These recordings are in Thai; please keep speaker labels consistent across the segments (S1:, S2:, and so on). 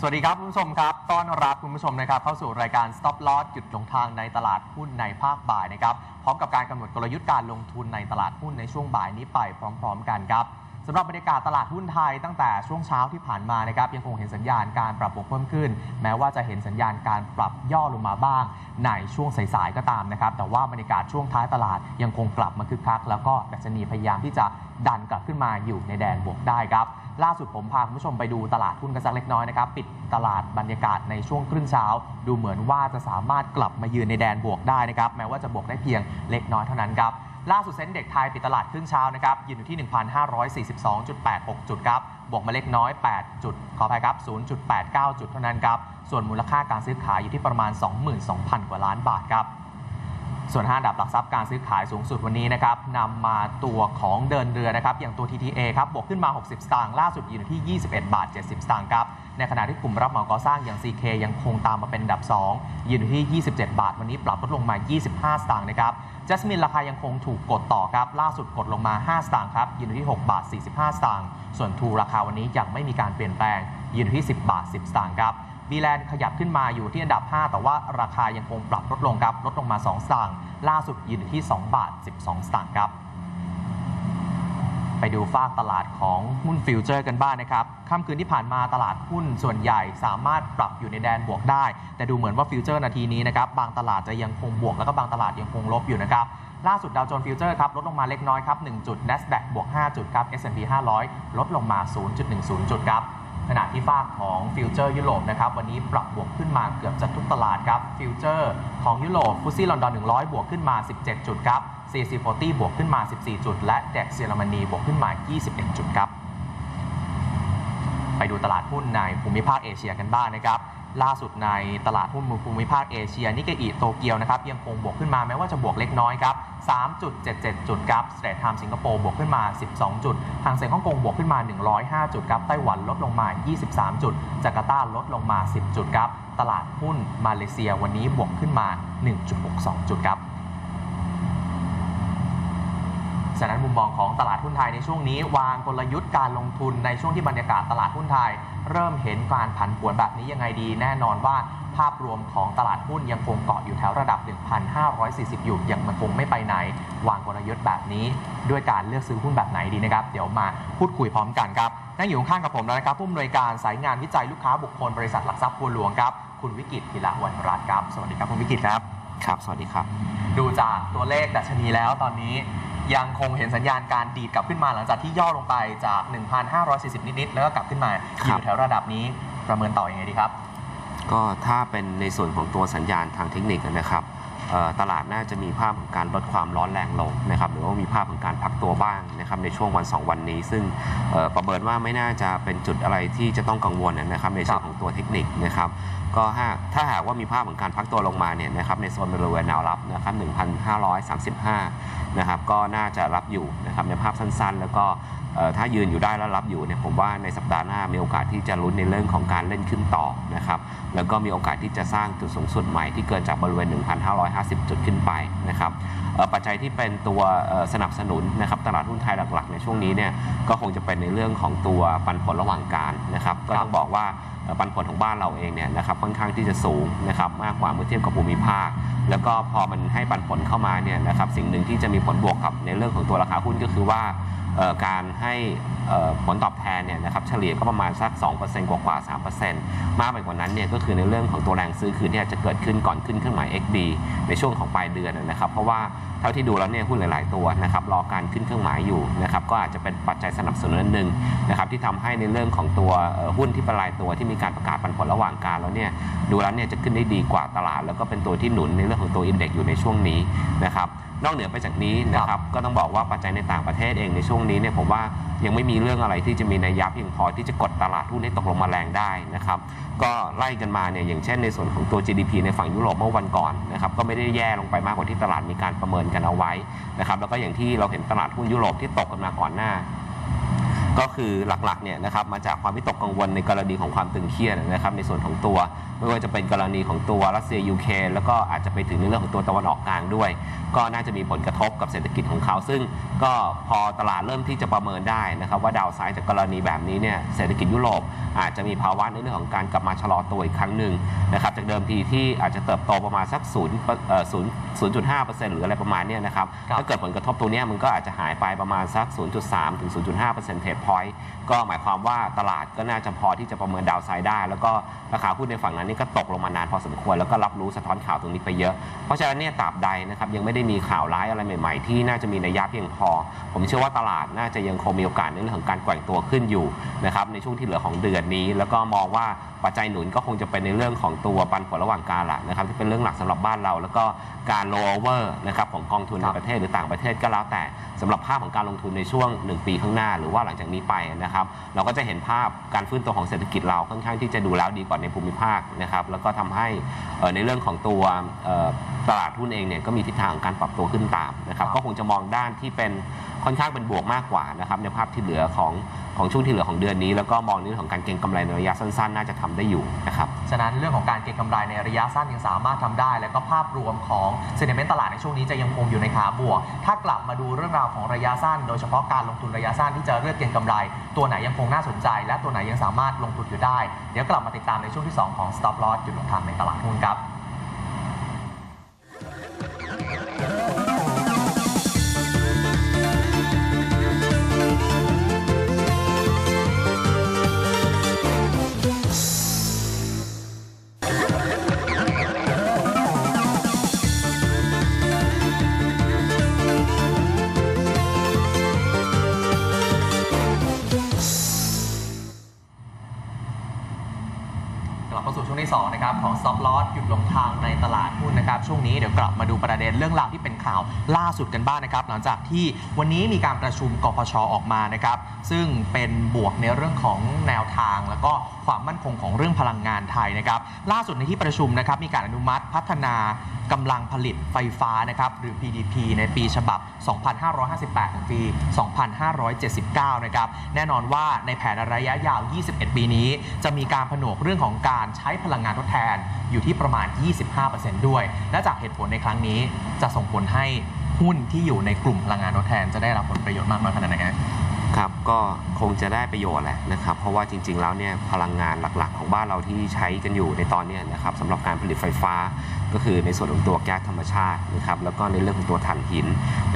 S1: สวัสดีครับ คุณผู้ชมครับ ต้อนรับคุณผู้ชมนะครับเข้าสู่รายการ Stop Loss หยุดลงทางในตลาดหุ้นในภาคบ่ายนะครับ พร้อมกับการกำหนดกลยุทธ์การลงทุนในตลาดหุ้นในช่วงบ่ายนี้ไปพร้อม ๆ กันครับสำหรับบรรยากาศตลาดหุ้นไทยตั้งแต่ช่วงเช้าที่ผ่านมานะครับยังคงเห็นสัญญาณการปรับบวกเพิ่มขึ้น แม้ว่าจะเห็นสัญญาณการปรับย่อลงมาบ้าง ในช่วงสายๆก็ตามนะครับแต่ว่าบรรยากาศช่วงท้ายตลาดยังคงกลับมาคึกคัก แล้วก็ดัชนีพยายามที่จะดันกลับขึ้นมาอยู่ในแดนบวกได้ครับ ล่าสุดผมพาคุณผู้ชมไปดูตลาดหุ้นกันสักเล็กน้อยนะครับ ปิดตลาดบรรยากาศในช่วงครึ่งเช้า ดูเหมือนว่าจะสามารถกลับมายืนในแดนบวกได้นะครับ แม้ว่าจะบวกได้เพียงเล็กน้อยเท่านั้นครับ ล่าสุดเซ็นเด็กไทยปิดตลาดครึ่งเช้านะครับยืนอยู่ที่ 1,542.86 จุดครับบวกมาเล็กน้อย 8 จุด ขออภัยครับ 0.89 จุดเท่านั้นครับ ส่วนมูลค่าการซื้อขายอยู่ที่ประมาณ 22,000 กว่าล้านบาทครับ ส่วน 5 ดับหลักทรัพย์การซื้อขายสูงสุดวันนี้นะครับนำมาตัวของเดินเรือนะครับ อย่างตัว TTA ครับ บวกขึ้นมา 60 สตางค์ ล่าสุดอยู่ที่ 21 บาท 70 สตางค์ครับ ในขณะที่กลุ่มรับเหมาก่อสร้างอย่าง CK ยังคงตามมาเป็นอันดับ2ยืนอยู่ที่ 27 บาท วันนี้ปรับลดลงมา 25 สตางค์นะครับจัสมินราคายังคงถูกกดต่อครับ ล่าสุดกดลงมา 5 สตางค์ครับยืนอยู่ที่ 6 บาท 45 สตางค์ ส่วนทูราคาวันนี้ยังไม่มีการเปลี่ยนแปลงยืนอยู่ที่ 10 บาท 10 สตางค์ครับ บีแลนด์ขยับขึ้นมาอยู่ที่อันดับ 5 แต่ว่าราคายังคงปรับลดลงครับ ลดลงมา 2 สตางค์ล่าสุดยืนอยู่ที่ 2 บาท 12 สตางค์ครับ ไปดูฝากตลาดของหุ้นฟิวเจอร์กันบ้างนะครับค่ำคืนที่ผ่านมาตลาดหุ้นส่วนใหญ่สามารถปรับอยู่ในแดนบวกได้ แต่ดูเหมือนว่าฟิวเจอร์นาทีนี้นะครับบางตลาดจะยังคงบวกแล้วก็บางตลาดยังคงลบอยู่นะครับล่าสุดดาวโจนส์ฟิวเจอร์ครับลดลงมาเล็กน้อยครับ1จุด NASDAQ บวก 5 จุดครับ S&P 500 ลดลงมา 0.10 จุดครับ ขณะที่ฝากของฟิวเจอร์ยุโรปนะครับวันนี้ปรับบวกขึ้นมาเกือบจะทุกตลาดครับฟิวเจอร์ของยุโรปฟุตซี่ลอนดอน 100 บวกขึ้นมา 17 จุดครับ CAC40 บวกขึ้นมา 14 จุด และเด็กเยอรมนีบวกขึ้นมา 21 จุดครับไปดูตลาดหุ้นในภูมิภาคเอเชียกันบ้างนะครับล่าสุดในตลาดหุ้นภูมิภาคเอเชียนิกเกอิโตเกียวนะครับยังคงบวกขึ้นมาแม้ว่าจะบวกเล็กน้อยครับ 3.77 จุดครับสเตทไทม์สิงคโปร์บวกขึ้นมา 12 จุดทางเซ็งฮ่องกงบวกขึ้นมา 105 จุดครับไต้หวันลดลงมา 23 จุดจาการ์ตาลดลงมา 10 จุดครับตลาดหุ้นมาเลเซียวันนี้บวกขึ้นมา 1.62 จุดครับ ฉะนั้นมุมมองของตลาดหุ้นไทยในช่วงนี้ วางกลยุทธ์การลงทุนในช่วงที่บรรยากาศตลาดหุ้นไทย เริ่มเห็นการผันผวนแบบนี้ยังไงดี แน่นอนว่าภาพรวมของตลาดหุ้นยังคงเกาะอยู่แถวระดับ 1,540 อยู่ยังมันคงไม่ไปไหน วางกลยุทธ์แบบนี้ ด้วยการเลือกซื้อหุ้นแบบไหนดีนะครับ เดี๋ยวมาพูดคุยพร้อมกันครับนั่งอยู่ข้างๆกับผมแล้วนะครับผู้อำนวยการสายงานวิจัยลูกค้าบุคคลบริษัทหลักทรัพย์บัวหลวงครับคุณวิกิตธีระวันรัตน์ครับสวัสดีครับคุณวิกิตครับ
S2: ครับ สวัสดีครับ
S1: ดูจากตัวเลขดัชนีแล้วตอนนี้ ยังคงเห็นสัญญาณการดีดกลับขึ้นมาหลังจากที่ย่อลงไปจาก 1,540 นิดๆแล้วก็กลับขึ้นมาอ
S2: ครับ
S1: ยู่แถวระดับนี้ประเมินต่ออยังไงดีครับ
S2: ก็ถ้าเป็นในส่วนของตัวสัญญาณทางเทคนิคนะครับเอ่อ ตลาดน่าจะมีภาพของการลดความร้อนแรงลงนะครับหรือว่ามีภาพของการพักตัวบ้างนะครับในช่วงวัน 2 วันนี้ ซึ่งประเมินว่าไม่น่าจะเป็นจุดอะไรที่จะต้องกังวลนะครับในส่วนของตัวเทคนิคนะครับก็ถ้าถ้าหากว่ามีภาพของการพักตัวลงมาเนี่ยนะครับในโซนบริเวณแนวรับนะครับ1,535นะครับก็น่าจะรับอยู่นะครับในภาพสั้นๆ แล้วก็ ถ้ายืนอยู่ได้แล้วรับอยู่เนี่ยผมว่าในสัปดาห์หน้ามีโอกาสที่จะลุ้นในเรื่องของการเล่นขึ้นต่อนะครับแล้วก็มีโอกาสที่จะสร้างจุดสูงสุดใหม่ที่เกินจากบริเวณ 1,550 จุดขึ้นไปนะครับปัจจัยที่เป็นตัวสนับสนุนนะครับตลาดหุ้นไทยหลักๆในช่วงนี้เนี่ยก็คงจะเป็นในเรื่องของตัวปันผลระหว่างการนะครับก็ต้องบอกว่าปันผลของบ้านเราเองเนี่ยนะครับค่อนข้างที่จะสูงนะครับมากกว่าเมื่อเทียบกับภูมิภาค แล้วก็พอมันให้ปันผลเข้ามาเนี่ยนะครับสิ่งหนึ่งที่จะมีผลบวกกับในเรื่องของตัวราคาหุ้นก็คือว่า การให้ผลตอบแทนเนี่ยนะครับเฉลี่ยก็ประมาณสัก 2%กว่ากว่า3%มากไปกว่านั้นเนี่ยก็คือในเรื่องของตัวแรงซื้อคืนที่อาจจะเกิดขึ้นก่อนขึ้นเครื่องหมาย XD ในช่วงของปลายเดือนนะครับเพราะว่าเท่าที่ดูแล้วเนี่ยหุ้นหลาย ๆ ตัวนะครับรอการขึ้นเครื่องหมายอยู่นะครับก็อาจจะเป็นปัจจัยสนับสนุนหนึ่งนะครับที่ทำให้ในเรื่องของตัวหุ้นที่เป็นรายตัวที่มีการประกาศปันผลระหว่างการแล้วเนี่ยดูแล้วเนี่ยจะขึ้นได้ดีกว่าตลาด แล้วก็เป็นตัวที่หนุนในเรื่องของตัวอินเด็กซ์อยู่ในช่วงนี้นะครับ นอกเหนือไปจากนี้นะครับก็ต้องบอกว่าปัจจัยในต่างประเทศเองในช่วงนี้เนี่ยผมว่ายังไม่มีเรื่องอะไรที่จะมีนัยยะเพียงพอที่จะกดตลาดหุ้นให้ตกลงมาแรงได้นะครับก็ไล่กันมาเนี่ยอย่างเช่นในส่วนของตัว GDP ในฝั่งยุโรปเมื่อวันก่อนนะครับก็ไม่ได้แย่ลงไปมากกว่าที่ตลาดมีการประเมินกันเอาไว้นะครับแล้วก็อย่างที่เราเห็นตลาดหุ้นยุโรปที่ตกกันมาก่อนหน้าก็คือหลักๆเนี่ยนะครับมาจากความวิตกกังวลในกรณีของความตึงเครียดนะครับในส่วนของตัว ไม่ว่าจะเป็นกรณีของตัวรัสเซียยูเครนแล้วก็อาจจะไปถึงในเรื่องของตัวตะวันออกกลางด้วย ก็น่าจะมีผลกระทบกับเศรษฐกิจของเขา ซึ่งก็พอตลาดเริ่มที่จะประเมินได้นะครับว่าดาวไซด์จากกรณีแบบนี้เนี่ยเศรษฐกิจยุโรปอาจจะมีภาวะในเรื่องของการกลับมาชะลอตัวอีกครั้งหนึ่งนะครับจากเดิมทีที่อาจจะเติบโตประมาณสัก0เอ่อ0 0.5%หรืออะไรประมาณเนี้ยนะครับ
S1: ครับ
S2: ถ้าเกิดผลกระทบตัวเนี้ยมันก็อาจจะหายไปประมาณสัก 0.3 ถึง 0.5เปอร์เซ็นต์เทพอยต์ก็หมายความว่าตลาดก็น่าจะพอที่จะประเมินดาวไซด์ได้ แล้วก็ราคาหุ้นในฝั่งนั้นนี่ก็ตกลงมานานพอสมควรแล้วก็รับรู้สะท้อนข่าวตรงนี้ไปเยอะ เพราะฉะนั้นเนี่ยตราบใดนะครับยังไม่ได้มีข่าวร้ายอะไรใหม่ ๆ ที่น่าจะมีนัยยะเพียงพอ ผมเชื่อว่าตลาดน่าจะยังคงมีโอกาสในเรื่องของการแกว่งตัวขึ้นอยู่นะครับในช่วงที่เหลือของเดือนนี้ แล้วก็มองว่าปัจจัยหนุนก็คงจะเป็นในเรื่องของตัวปันผลระหว่างกาลละนะครับที่เป็นเรื่องหลักสำหรับบ้านเรา แล้วก็การ roll over นะครับของกองทุน
S1: ค
S2: ใน
S1: รับ
S2: ประเทศหรือต่างประเทศก็แล้วแต่สำหรับภาพของการลงทุนในช่วง 1 ปีข้างหน้า หรือว่าหลังจากนี้ไปนะครับเราก็จะเห็นภาพการฟื้นตัวของเศรษฐกิจเราค่อนข้างที่จะดูแล้วดีกว่าในภูมิภาคนะครับแล้วก็ทำให้ในเรื่องของตัวตลาดหุ้นเองเนี่ยก็มีทิศทางการปรับตัวขึ้นตามนะครับก็คงจะมองด้านที่เป็นค่อนข้างเป็นบวกมากกว่านะครับในภาพที่เหลือของของช่วงที่เหลือของเดือนนี้ แล้วก็มองนเรื่องของการเก็งกำไรในระยะสั้นๆ น่าจะทำได้อยู่นะครับ
S1: ฉะนั้นเรื่องของการเก็งกำไรในระยะสั้นยังสามารถทำได้ แล้วก็ภาพรวมของเซน i เมนต์ตลาดในช่วงนี้จะยังคงอยู่ในขาบวก ถ้ากลับมาดูเรื่องราวของระยะสั้น โดยเฉพาะการลงทุนระยะสั้นที่จะเลือกเก็งกำไร ตัวไหนยังคงน่าสนใจ และตัวไหนยังสามารถลงทุนอยู่ได้ เดี๋ยวกลับมาติดตามในช่วงที่2ของ Stop Loss จุดลงทางในตลาดหุ้นครับางในตลาดหุ้นนะครับ ช่วงนี้เดี๋ยวกลับมาดูประเด็นเรื่องราวที่เป็นข่าวล่าสุดกันบ้างนะครับ หลังจากที่วันนี้มีการประชุมกพชออกมานะครับ ซึ่งเป็นบวกในเรื่องของแนวทาง แล้วก็ความมั่นคงของเรื่องพลังงานไทยนะครับ ล่าสุดในที่ประชุมนะครับ มีการอนุมัติพัฒนากำลังผลิตไฟฟ้านะครับหรือ PDP ในปีฉบับ 2558 ถึงปี 2579 นะครับแน่นอนว่าในแผนระยะยาว 21 ปีนี้ จะมีการผนวกเรื่องของการใช้พลังงานทดแทนอยู่ที่ประมาณ25%ด้วย และจากเหตุผลในครั้งนี้จะส่งผลให้หุ้นที่อยู่ในกลุ่มพลังงานทดแทนจะได้รับผลประโยชน์มากน้อยขนาดไหนฮะ
S2: ครับก็คงจะได้ประโยชน์แหละนะครับ เพราะว่าจริง ๆ แล้วเนี่ยพลังงานหลักๆ ของบ้านเราที่ใช้กันอยู่ในตอนนี้นะครับสำหรับการผลิตไฟฟ้า ก็คือในส่วนของตัวแก๊สธรรมชาตินะครับแล้วก็ในเรื่องของตัวถ่านหิน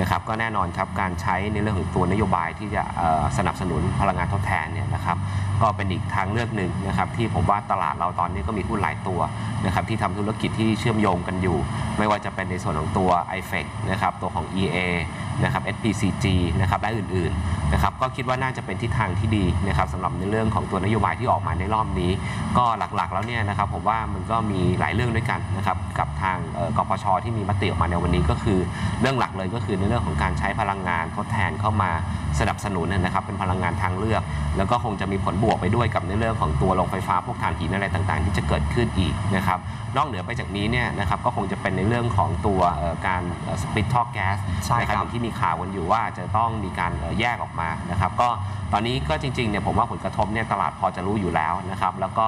S2: นะครับ ก็แน่นอนครับการใช้ในเรื่องของตัวนโยบายที่จะสนับสนุนพลังงานทดแทนเนี่ยนะครับ ก็เป็นอีกทางเลือกหนึ่งนะครับ ที่ผมว่าตลาดเราตอนนี้ก็มีหุ้นหลายตัวนะครับที่ทำธุรกิจที่เชื่อมโยงกันอยู่ ไม่ว่าจะเป็นในส่วนของตัว i f e c นะครับตัวของ EA นะครับ SPCG นะครับและอื่นๆนะครับก็คิดว่าน่าจะเป็นทิศทางที่ดีนะครับสำหรับในเรื่องของตัวนโยบายที่ออกมาในรอบนี้ ก็หลักๆแล้วเนี่ยนะครับผมว่ามันก็มีหลายเรื่องด้วยกันนะครับกับทางเอ่อกพชที่มีมติออกมาในวันนี้ก็คือ เรื่องหลักเลยก็คือในเรื่องของการใช้พลังงานทดแทนเข้ามาสนับสนุนนะครับเป็นพลังงานทางเลือก แล้วก็คงจะมีผลบวกไปด้วยกับในเรื่องของตัวโรงไฟฟ้าพวกถ่านหินอะไรต่างๆ ที่จะเกิดขึ้นอีกนะครับนอกเหนือไปจากนี้เนี่ยนะครับก็คงจะเป็นในเรื่องของตัวเอ่อการสปิทท่อแก๊ส
S1: ใช่ครับ
S2: นะอย่างที่มีข่าวกันอยู่ว่าจะต้องมีการเอ่อแยกออกมานะครับครับก็ตอนนี้ก็จริงๆเนี่ยผมว่าผลกระทบเนี่ยตลาดพอจะรู้อยู่แล้วนะครับแล้วก็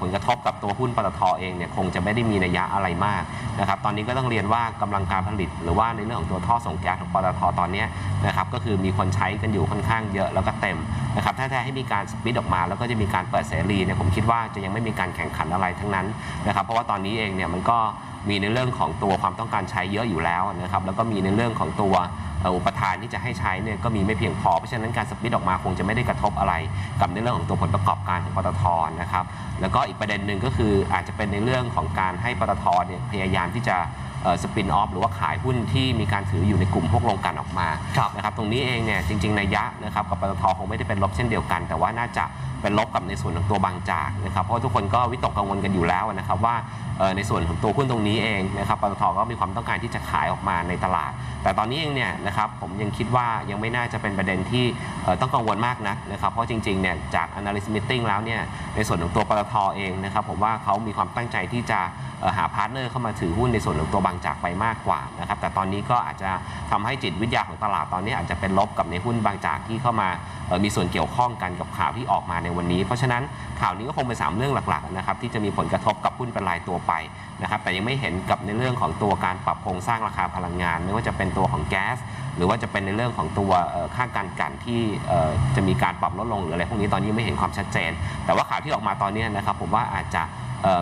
S2: ผลกระทบกับตัวหุ้นปตทเองเนี่ยคงจะไม่ได้มีนัยยะอะไรมากนะครับตอนนี้ก็ต้องเรียนว่ากำลังการผลิต หรือว่าในเรื่องของตัวท่อส่งแก๊สของปตทตอนนี้นะครับก็คือมีคนใช้กันอยู่ค่อนข้างเยอะแล้วก็เต็มนะครับถ้าจะให้มีการสปิดออกมา แล้วก็จะมีการเปิดเสรีเนี่ยผมคิดว่าจะยังไม่มีการแข่งขันอะไรทั้งนั้นนะครับเพราะว่าตอนนี้เองเนี่ยมันก็มีในเรื่องของตัวความต้องการใช้เยอะอยู่แล้วนะครับแล้วก็มีในเรื่องของตัว อุปทานที่จะให้ใช้เนี่ยก็มีไม่เพียงพอ เพราะฉะนั้นการสปลิตออกมาคงจะไม่ได้กระทบอะไร กับในเรื่องของตัวผลประกอบการของปตทนะครับแล้วก็อีกประเด็นหนึ่งก็คืออาจจะเป็นในเรื่องของการให้ปตทเนี่ยพยายามที่จะสปินออฟหรือว่าขายหุ้นที่มีการถืออยู่ในกลุ่มพวกโรงกันออกมานะครับตรงนี้เองเนี่ยจริงๆในยะนะครับกับปตทคงไม่ได้เป็นลบเช่นเดียวกัน แต่ว่าน่าจะเป็นลบกับในส่วนของตัวบางจากนะครับเพราะทุกคนก็วิตกกังวลกันอยู่แล้วนะครับว่า ในส่วนของตัวหุ้นตรงนี้เองนะครับปตทก็มีความต้องการที่จะขายออกมาในตลาด แต่ตอนนี้เองเนี่ยนะครับผมยังคิดว่ายังไม่น่าจะเป็นประเด็นที่ต้องกังวลมากนักนะครับ เพราะจริงๆเนี่ยจาก analyst meeting แล้วเนี่ยในส่วนของตัวปตทเองนะครับผมว่าเขามีความตั้งใจที่จะหาพาร์ทเนอร์เข้ามาถือหุ้นในส่วนของตัวบางจากไปมากกว่านะครับแต่ตอนนี้ก็อาจจะทำให้จิตวิทยาของตลาดตอนนี้อาจจะเป็นลบกับในหุ้นบางจากที่เข้ามามีส่วนเกี่ยวข้องกันกับข่าวที่ออกมาในวันนี้ เพราะฉะนั้นข่าวนี้ก็คงเป็นสามเรื่องหลักๆนะครับที่จะมีผลกระทบกับหุ้นเป็นรายตัวไปนะครับแต่ยังไม่เห็นกับในเรื่องของตัวการปรับโครงสร้างราคาพลังงาน ไม่ว่าจะเป็นตัวของแก๊ส หรือว่าจะเป็นในเรื่องของตัวค่าการกันที่จะมีการปรับลดลงหรืออะไรพวกนี้ตอนนี้ไม่เห็นความชัดเจน แต่ว่าข่าวที่ออกมาตอนนี้นะครับผมว่าอาจจะ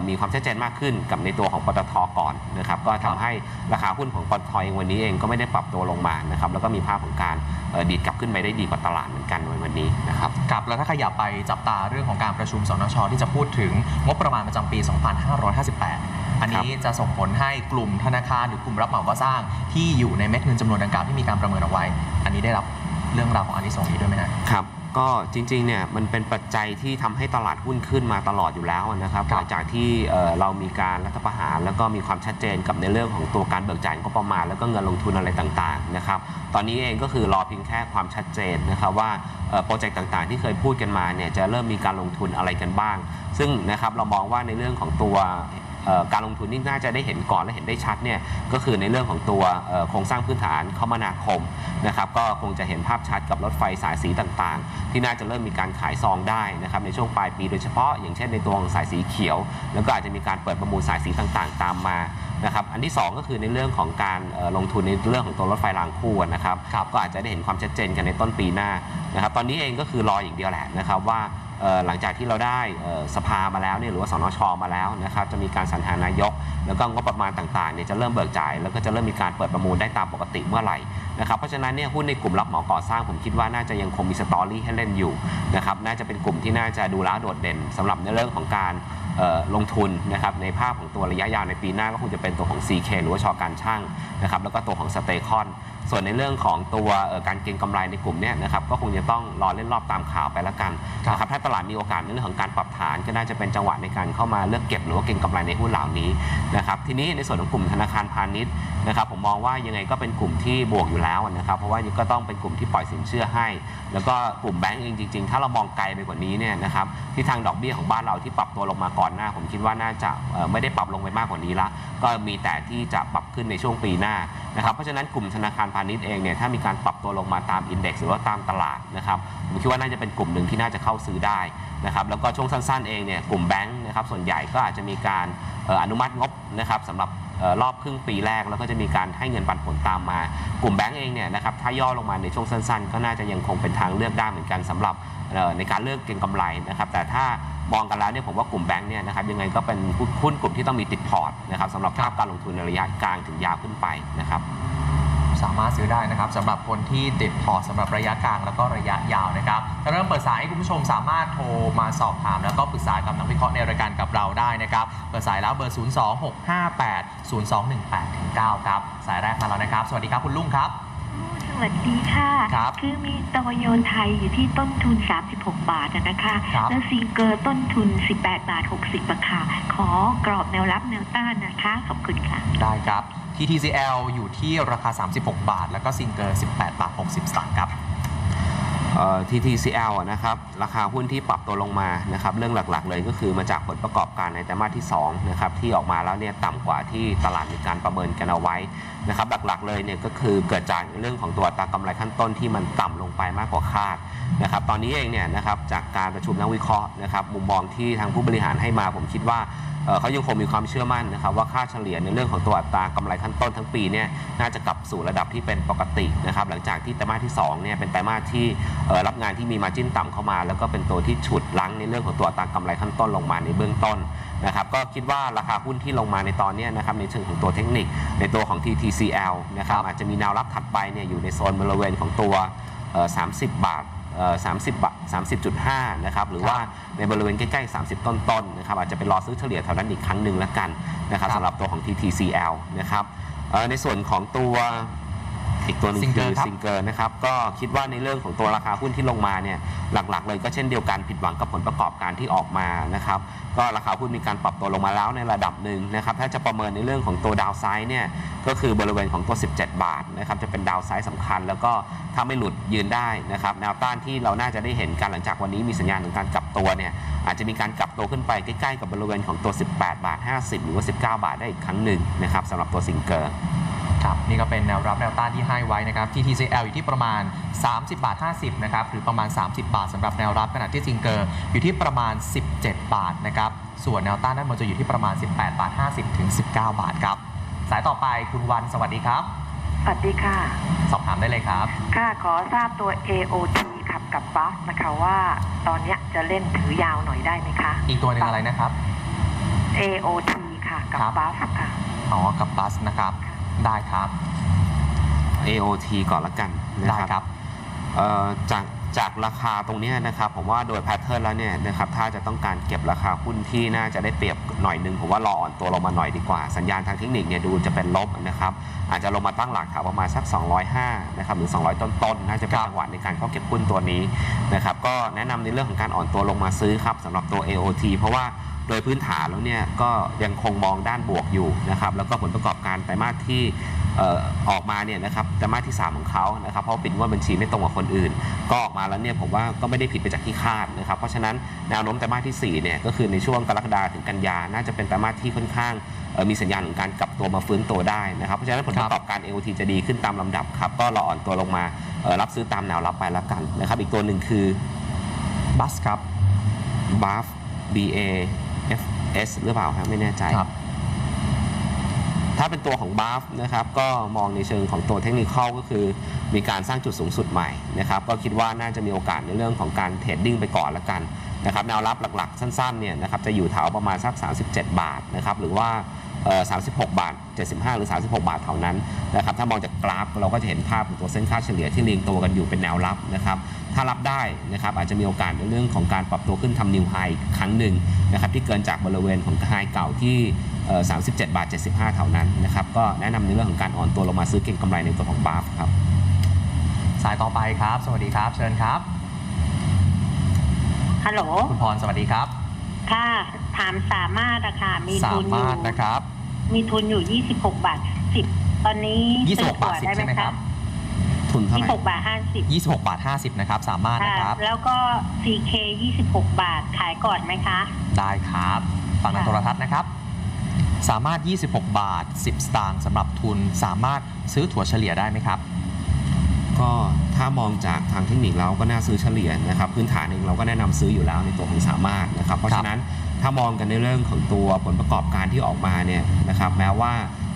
S2: มีความชัดเจนมากขึ้นกับในตัวของปตทก่อนนะครับก็ทำให้ราคาหุ้นของปตทเองวันนี้เองก็ไม่ได้ปรับตัวลงมานะครับแล้วก็มีภาพของการเอ่อดีดกลับขึ้นไปได้ดีกว่าตลาดเหมือนกันในวันนี้นะครับ
S1: ครับแล้วถ้าขยับไปจับตาเรื่องของการประชุมสนชที่จะพูดถึงงบประมาณประจำปี 2558 อันนี้จะส่งผลให้กลุ่มธนาคารหรือกลุ่มรับเหมาก่อสร้าง ที่อยู่ในเม็ดเงินจำนวนดังกล่าวที่มีการประเมินเอาไว้ อันนี้ได้รับเรื่องราวของอันนี้ส่งส์นี้ด้วยไหมฮะ
S2: ครับ ก็จริงๆเนี่ยมันเป็นปัจจัยที่ทำให้ตลาดหุ้นขึ้นมาตลอดอยู่แล้วนะครับ
S1: ครับ
S2: หลังจากที่เอ่อเรามีการรัฐประหาร แล้วก็มีความชัดเจนกับในเรื่องของตัวการเบิกจ่ายงบประมาณแล้วก็เงินลงทุนอะไรต่างๆนะครับตอนนี้เองก็คือรอเพียงแค่ความชัดเจนนะครับว่าเอ่อโปรเจกต์ต่างๆ ที่เคยพูดกันมาเนี่ยจะเริ่มมีการลงทุนอะไรกันบ้าง ซึ่งนะครับเรามองว่าในเรื่องของตัวเอ่อ การลงทุนที่น่าจะได้เห็นก่อนและเห็นได้ชัดเนี่ยก็คือในเรื่องของตัวโครงสร้างพื้นฐานคมนาคมนะครับก็คงจะเห็นภาพชัดกับรถไฟสายสีต่างๆ ที่น่าจะเริ่มมีการขายซองได้นะครับในช่วงปลายปีโดยเฉพาะ อย่างเช่นในตัวของสายสีเขียว แล้วก็อาจจะมีการเปิดประมูลสายสีต่างๆ ตามมานะครับอันที่สองก็คือในเรื่องของการลงทุนในเรื่องของตัวรถไฟรางคู่นะครับ
S1: รบ
S2: ก็อาจจะได้เห็นความชัดเจนกันในต้นปีหน้านะครับตอนนี้เองก็คือรออย่างเดียวแหละนะครับว่า หลังจากที่เราได้สภามาแล้วเนี่ยหรือว่าสนชมาแล้วนะครับจะมีการสรรหานายก แล้วก็งบประมาณต่างๆเนี่ยจะเริ่มเบิกจ่าย แล้วก็จะเริ่มมีการเปิดประมูลได้ตามปกติเมื่อไหร่นะครับเพราะฉะนั้นเนี่ยหุ้นในกลุ่มรับเหมาก่อสร้างผมคิดว่าน่าจะยังคงมีสตอรี่ให้เล่นอยู่นะครับน่าจะเป็นกลุ่มที่น่าจะดูแล้วโดดเด่นสำหรับในเรื่องของการลงทุนนะครับในภาพของตัวระยะยาวในปีหน้าก็คงจะเป็นตัวของ CK หรือว่าชอการช่างนะครับแล้วก็ตัวของสเตคอน ส่วนในเรื่องของตัวเอ่อการเก็งกำไรในกลุ่มเนี้ยนะครับก็คงจะต้องรอเล่นรอบตามข่าวไปแล้วกัน
S1: ครับ
S2: นะครับถ้าตลาดมีโอกาสในเรื่องของการปรับฐานก็น่าจะเป็นจังหวะในการเข้ามาเลือกเก็บหรือว่าเก็งกำไรในหุ้นเหล่านี้นะครับทีนี้ในส่วนของกลุ่มธนาคารพาณิชย์นะครับผมมองว่ายังไงก็เป็นกลุ่มที่บวกอยู่แล้วนะครับเพราะว่าก็ต้องเป็นกลุ่มที่ปล่อยสินเชื่อให้ แล้วก็กลุ่มแบงก์เองจริง ๆ ถ้าเรามองไกลไปกว่านี้เนี่ยนะครับที่ทางดอกเบี้ยของบ้านเราที่ปรับตัวลงมาก่อนหน้า ผมคิดว่าน่าจะไม่ได้ปรับลงไปมากกว่านี้ละก็มีแต่ที่จะปรับขึ้นในช่วงปีหน้านะครับเพราะฉะนั้นกลุ่มธนาคารพาณิชย์เองเนี่ยถ้ามีการปรับตัวลงมาตามอินเด็กซ์หรือว่าตามตลาดนะครับผมคิดว่าน่าจะเป็นกลุ่มหนึ่งที่น่าจะเข้าซื้อได้นะครับแล้วก็ช่วงสั้น ๆ เองเนี่ยกลุ่มแบงก์นะครับส่วนใหญ่ก็อาจจะมีการอออนุมัติงบนะครับสำหรับรอบครึ่งปีแรก แล้วก็จะมีการให้เงินปันผลตามมา กลุ่มแบงก์เองเนี่ยนะครับถ้าย่อลงมาในช่วงสั้นๆ ก็น่าจะยังคงเป็นทางเลือกได้เหมือนกันสำหรับในการเลือกเก็งกำไรนะครับแต่ถ้ามองกันแล้วเนี่ยผมว่ากลุ่มแบงก์เนี่ยนะครับยังไงก็เป็นหุ้นกลุ่มที่ต้องมีติดพอร์ตนะครับสำหรับภาพการลงทุนในระยะกลางถึงยาวขึ้นไปนะครับ
S1: สามารถซื้อได้นะครับสำหรับคนที่ติดพอร์ตสำหรับระยะกลางแล้วก็ระยะยาวนะครับถ้าเริ่มเปิดสายให้คุณผู้ชมสามารถโทรมาสอบถาม แล้วก็ปรึกษากับนักวิเคราะห์ในรายการกับเราได้นะครับเปิดสายแล้วเบอร์ 0 2 6 5 8 0 2 1 8ถึง9ครับสายแรกมาแล้วนะครับ สวัสดีครับคุณลุงครับ
S3: สวัสดีค่ะ
S1: ครับ
S3: คือมีโตโยไทยอยู่ที่ต้นทุน 36 บาทอะนะคะ
S1: ครับ
S3: แล้วซิงเกอร์ต้นทุน 18 บาท 60บาทค่ะขอกรอบแนวรับแนวต้านนะคะ ขอบคุณค่ะ
S1: ได้ครับ TTCL อยู่ที่ราคา 36 บาท แล้วก็ซิงเกอร์18 บาท 60 สตางค์ครับ
S2: เอ่อ TTCL อะนะครับราคาหุ้นที่ปรับตัวลงมานะครับเรื่องหลักๆเลยก็คือมาจากผลประกอบการในไตรมาสที่2นะครับที่ออกมาแล้วเนี่ยต่ำกว่าที่ตลาดมีการประเมินกันเอาไว้นะครับหลักๆเลยเนี่ยก็คือเกิดจากเรื่องของตัวอัตรากำไรขั้นต้นที่มันต่ำลงไปมากกว่าคาดนะครับตอนนี้เองเนี่ยนะครับจากการประชุมนักวิเคราะห์นะครับมุมมองที่ทางผู้บริหารให้มาผมคิดว่า เเขายังคงมีความเชื่อมั่นนะครับว่าค่าเฉลี่ยในเรื่องของตัวอัตรากำไรขั้นต้นทั้งปีเนี่ยน่าจะกลับสู่ระดับที่เป็นปกตินะครับหลังจากที่ไตรมาสที่2เนี่ยเป็นไตรมาสที่รับงานที่มีมาจิ้นต่ำเข้ามา แล้วก็เป็นตัวที่ฉุดลังในเรื่องของตัวอัตรากำไรขั้นต้นลงมาในเบื้องต้นนะครับก็คิดว่าราคาหุ้นที่ลงมาในตอนนี้นะครับในเชิงของตัวเทคนิค ในตัวของ TTCL นะครับอาจจะมีแนวรับถัดไปเนี่ยอยู่ในโซนบริเวณของตัว 30 บาท เอ่อ30บาทเอ่อ30บาท30.5นะครับหรือว่าในบริเวณใกล้ๆ 30 ต้นๆนะครับอาจจะไปรอซื้อเฉลี่ยแถวนั้นอีกครั้งหนึ่งแล้วกันนะครับ
S1: ครับ
S2: สำหรับตัวของ TTCL นะครับเอ่อในส่วนของตัว อีกตัวหนึง
S1: ซิงเกิ
S2: คื
S1: ล
S2: อ
S1: ครับ
S2: ซิงเกิลนะครับก็คิดว่าในเรื่องของตัวราคาหุ้นที่ลงมาเนี่ยหลักๆ เลยก็เช่นเดียวกันผิดหวังกับผลประกอบการที่ออกมานะครับก็ราคาหุ้นมีการปรับตัวลงมาแล้วในระดับหนึ่งนะครับถ้าจะประเมินในเรื่องของตัวดาวไซด์เนี่ยก็คือบริเวณของตัว 17 บาทนะครับจะเป็นดาวไซด์สำคัญ แล้วก็ถ้าไม่หลุดยืนได้นะครับแนวต้านที่เราน่าจะได้เห็นกันหลังจากวันนี้มีสัญญาณของการกลับตัวเนี่ยอาจจะมีการกลับตัวขึ้นไปใกล้ๆกับบริเวณของตัว 18 บาท 50 หรือว่า 19 บาทได้อีกครั้งหนึ่งนะครับสำหรับตัวซิงเกิล
S1: ครับนี่ก็เป็นแนวรับแนวต้านที่ให้ไว้นะครับที่ TCL อยู่ที่ประมาณ 30 บาท 50 นะครับ หรือประมาณ 30 บาทสำหรับแนวรับขณะที่ซิงเกอร์อยู่ที่ประมาณ 17 บาทนะครับ ส่วนแนวต้านด้านบนจะอยู่ที่ประมาณ 18 บาท 50 ถึง 19 บาทครับ สายต่อไปคุณวันสวัสดีครับ
S4: สวัสดีค่ะ
S1: สอบถามได้เลยครับ
S4: ค่ะ ขอทราบตัว AOT ขับกับบัฟนะคะว่าตอนเนี้ยจะเล่นถือยาวหน่อยได้ไหมคะ
S1: อีกตัวหนึ่งอะไรนะครับ
S4: AOT ค่ะ กับ
S1: ครับ
S4: บัฟค่ะ
S1: อ๋อ กับบัสนะครับ ได้ครับ
S2: AOT ก่อนละกันนะ
S1: ได้
S2: ครับ
S1: ครับ
S2: เอ่อจากจากราคาตรงเนี้ยนะครับผมว่าโดยแพทเทิร์นแล้วเนี่ยนะครับถ้าจะต้องการเก็บราคาหุ้นที่น่าจะได้เปรียบหน่อยหนึงผมว่ารออ่อนตัวลงมาหน่อยดีกว่า สัญญาณทางเทคนิคเนี่ยดูจะเป็นลบนะครับอาจจะลงมาตั้งหลักแถวประมาณสัก 205นะครับหรือ 200 ต้นๆน่าจะเป็น
S1: ครับ
S2: จังหวะในการเข้าเก็บหุ้นตัวนี้นะครับก็แนะนำในเรื่องของการอ่อนตัวลงมาซื้อครับสำหรับตัว AOT เพราะว่า โดยพื้นฐานแล้วเนี่ยก็ยังคงมองด้านบวกอยู่นะครับแล้วก็ผลประกอบการไตรมาสที่เอ่อออกมาเนี่ยนะครับไตรมาสที่ 3 ของเขานะครับเพราะปิดงวดบัญชีไม่ตรงกับคนอื่น ก็ออกมาแล้วเนี่ยผมว่าก็ไม่ได้ผิดไปจากที่คาดนะครับเพราะฉะนั้นแนวโน้มไตรมาสที่4เนี่ยก็คือในช่วงกรกฎาถึงกันยาน่าจะเป็นไตรมาสที่ค่อนข้างเอ่อมีสัญญาณของการกลับตัวมาฟื้นตัวได้นะครับเพราะฉะนั้นผลประกอบการ AOT จะดีขึ้นตามลำดับครับก็รออ่อนตัวลงมาเอ่อรับซื้อตามแนวรับไปแล้วกันนะครับอีกตัวหนึ่งคือ
S1: บัสครับ
S2: BAF BA FS หรือเปล่าครับไม่แน่ใจ
S1: ครับ
S2: ถ้าเป็นตัวของบ a f นะครับก็มองในเชิงของตัวเทคนิคก็คือมีการสร้างจุดสูงสุดใหม่นะครับก็คิดว่าน่าจะมีโอกาสในเรื่องของการเทรดดิ้งไปก่อนละกันนะครับแนวรับหลักๆ สั้นๆเนี่ยนะครับจะอยู่แถวประมาณสัก 37 บาทนะครับหรือว่าเอ่อ36 บาท 75 หรือ 36 บาทเท่านั้นนะครับถ้ามองจากกราฟเราก็จะเห็นภาพของตัวเส้นค่าเฉลี่ยที่เรียงตัวกันอยู่เป็นแนวรับนะครับ ถ้ารับได้นะครับอาจจะมีโอกาสในเรื่องของการปรับตัวขึ้นทำนิวไฮครั้งหนึ่งนะครับที่เกินจากบริเวณของไฮเก่าที่เอ่อ37 บาท 75 เท่านั้นนะครับก็แนะนำในเรื่องของการอ่อนตัวลงมาซื้อเก็งกำไรในตัวของบาฟครับ
S1: สายต่อไปครับ สวัสดีครับ เชิญครับ
S3: ฮัลโหล
S1: คุณพร สวัสดีครับ
S3: ค่ะ ถามสามารถอะค่ะ มี
S1: สา
S3: ทุนอยู่
S1: มารถนะครับ
S3: มีทุนอยู่ 26 บาท 10 ตอนนี้
S1: 26
S3: ซื้อตั๋ว
S1: บาท10
S3: ได้ไหม
S1: ใช่ไหมค
S3: คะ
S1: รับ
S2: ทุนเท่าไหร่
S3: 26 บาท 50
S1: 26 บาท 50 นะครับ สามารถ
S3: ค่ะ
S1: นะครับ
S3: แล้วก็ CK 26 บาท ขายก่อนไหมคะ
S1: ได้ครับฟังทางโทรทัศน์นะครับ สามารถ 26 บาท 10 สตางค์สำหรับทุน สามารถซื้อถั่วเฉลี่ยได้ไหมครับ
S2: ก็ถ้ามองจากทางเทคนิคแล้วก็น่าซื้อเฉลี่ยนะครับ พื้นฐานเองเราก็แนะนำซื้ออยู่แล้วในตัวของสามารถนะครับ เพราะฉะนั้นถ้ามองกันในเรื่องของตัวผลประกอบการที่ออกมาเนี่ยนะครับ แม้ว่า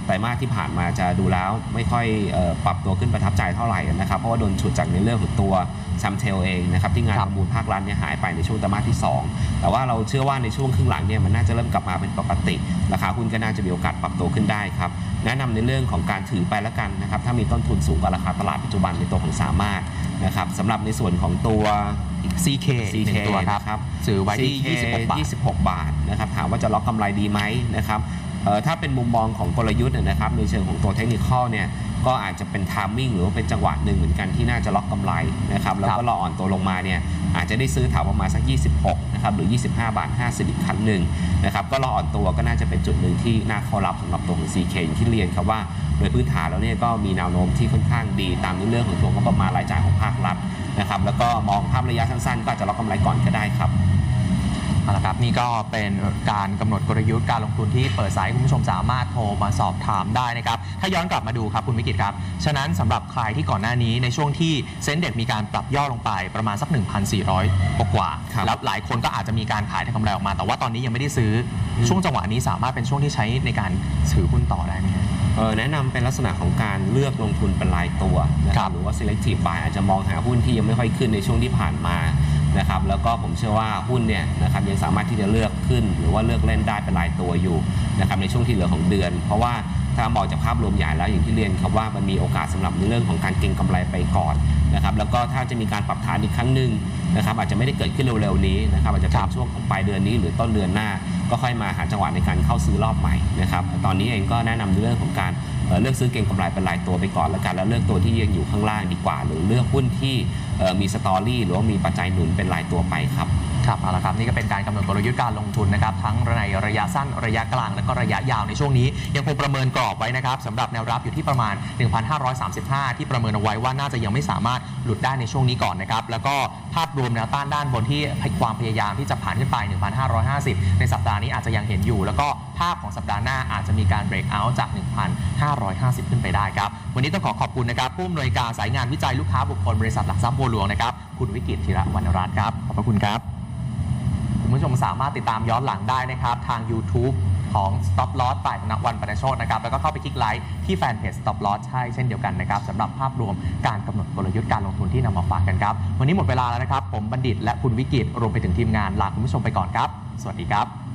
S2: ไตรมาสที่ผ่านมาจะดูแล้วไม่ค่อยเอ่อปรับตัวขึ้นประทับใจเท่าไหร่นะครับเพราะว่าโดนฉุดจากในเรื่องของตัวซัมเทลเองนะครับที่งาน
S1: ครั
S2: ป
S1: บ
S2: ระมูลภาครัฐเนี่ยหายไปในช่วงไตรมาสที่ 2 แต่ว่าเราเชื่อว่าในช่วงครึ่งหลังเนี่ยมันน่าจะเริ่มกลับมาเป็นปกติ ราคาหุ้นก็น่าจะมีโอกาสปรับตัวขึ้นได้ครับแนะนำในเรื่องของการถือไปแล้วกันนะครับถ้ามีต้นทุนสูงกว่าราคาตลาดปัจจุบันในตัวของสามารถนะครับสำหรับในส่วนของตัว
S1: CK อีกห
S2: CK
S1: นึ่งตัวครับ
S2: นะครับ
S1: ซื้อไว้ที่
S2: CK
S1: 26บาท
S2: 26 บาทนะครับถามว่าจะล็อกกำไรดีไหมนะครับเอ่อ ถ้าเป็นมุมมองของกลยุทธ์เนยนะครับในเชิงของตัวเทคนิคเนี่ยก็อาจจะเป็นทามมิ่งหรือว่าเป็นจังหวะหนึ่งเหมือนกันที่น่าจะล็อกกำไรนะครับแล้ว
S1: ครั
S2: ก็
S1: บ
S2: รออ่อนตัวลงมาเนี่ยอาจจะได้ซื้อแถวประมาณสัก 26นะครับหรือ 25 บาท 50 อีกครั้งหนึ่งนะครับก็รออ่อนตัวก็น่าจะเป็นจุดหนึ่งที่น่าเข้ารับสำหรับตัวของ CK อย่างที่เรียนครับว่าโดยพื้นฐานแล้วเนี่ยก็มีแนวโน้มที่ค่อนข้างดีตามในเรื่องของตัวงบประมาณรายจ่ายของภาครัฐนะครับแล้วก็มองภาพระยะสั้นๆ ก็อาจจะล็อกกำไรก่อนก็ได้ครับ
S1: เอาละครับนี่ก็เป็นการกำหนดกลยุทธ์การลงทุนที่เปิดสายให้คุณผู้ชมสามารถโทรมาสอบถามได้นะครับถ้าย้อนกลับมาดูครับคุณวิกิตครับ ฉะนั้นสำหรับใครที่ก่อนหน้านี้ในช่วงที่เซ็นเด็ดมีการปรับย่อลงไปประมาณสัก 1,400 กว่ากว่า
S2: ครับ
S1: แล้วหลายคนก็อาจจะมีการขายทางกำไรออกมา แต่ว่าตอนนี้ยังไม่ได้ซื้ออ
S2: ม
S1: ช่วงจังหวะนี้สามารถเป็นช่วงที่ใช้ในการถือหุ้นต่อได้ไหมครับ
S2: เออแนะนำเป็นลักษณะของการเลือกลงทุนเป็นรายตัวนะค
S1: ครั
S2: รับบหรือว่า selective buy อาจจะมองหาหุ้นที่ยังไม่ค่อยขึ้นในช่วงที่ผ่านมา นะครับแล้วก็ผมเชื่อว่าหุ้นเนี่ยนะครับยังสามารถที่จะเลือกขึ้น หรือว่าเลือกเล่นได้เป็นรายตัวอยู่นะครับในช่วงที่เหลือของเดือน เพราะว่าถ้ามองจากภาพรวมใหญ่แล้วอย่างที่เรียนครับว่ามันมีโอกาสสำหรับในเรื่องของการเก็งกำไรไปก่อนนะครับแล้วก็ถ้าจะมีการปรับฐานอีกครั้งหนึ่งนะครับอาจจะไม่ได้เกิดขึ้นเร็วๆนี้นะครับอาจจะเป็นช่วงของปลายเดือนนี้หรือต้นเดือนหน้า ก็ค่อยมาหาจังหวะในการเข้าซื้อรอบใหม่นะครับตอนนี้เองก็แนะนำในเรื่องของการ เอ่อเลือกซื้อเก็งกำไรเป็นรายตัวไปก่อนแล้วกัน แล้วเลือกตัวที่ยังอยู่ข้างล่างดีกว่า หรือเลือกหุ้นที่มีสตอรี่หรือว่ามีปัจจัยหนุนเป็นรายตัวไปครับ
S1: ครับเอาละครับนี่ก็เป็นการกำหนดกลยุทธ์การลงทุนนะครับ ทั้งในระยะสั้นระยะกลางและก็ระยะยาวในช่วงนี้ ยังคงประเมินกรอบไว้นะครับสำหรับแนวรับอยู่ที่ประมาณ 1,535 ที่ประเมินเอาไว้ว่าน่าจะยังไม่สามารถหลุดได้ในช่วงนี้ก่อนนะครับ แล้วก็ภาพรวมแนวต้านด้านบนที่ความพยายามที่จะผ่านขึ้นไป 1,550 ในสัปดาห์นี้อาจจะยังเห็นอยู่ แล้วก็ภาพของสัปดาห์หน้าอาจจะมีการเบรกเอาท์จาก 1,550 ขึ้นไปได้ครับวันนี้ต้องขอขอบคุณนะครับผู้อำนวยการสายงานวิจัยลูกค้าบุคคลบริษัทหลักทรัพย์บัวหลวงนะครับคุณวิกิตธีระวรรณรัตน์ครับขอบพระคุณครับ คุณผู้ชมสามารถติดตามย้อนหลังได้นะครับ ทาง YouTube ของ Stop Loss ฝ่ายธนวันปนโชตนะครับแล้วก็เข้าไปคลิกไลค์ที่แฟนเพจ Stop Loss ใช่เช่นเดียวกันนะครับสำหรับภาพรวมการกำหนดกลยุทธ์การลงทุนที่นำมาฝากกันครับ วันนี้หมดเวลาแล้วนะครับ ผมบัณฑิตและคุณวิกิตรวมไปถึงทีมงานลาคุณผู้ชมไปก่อนครับ สวัสดีครับ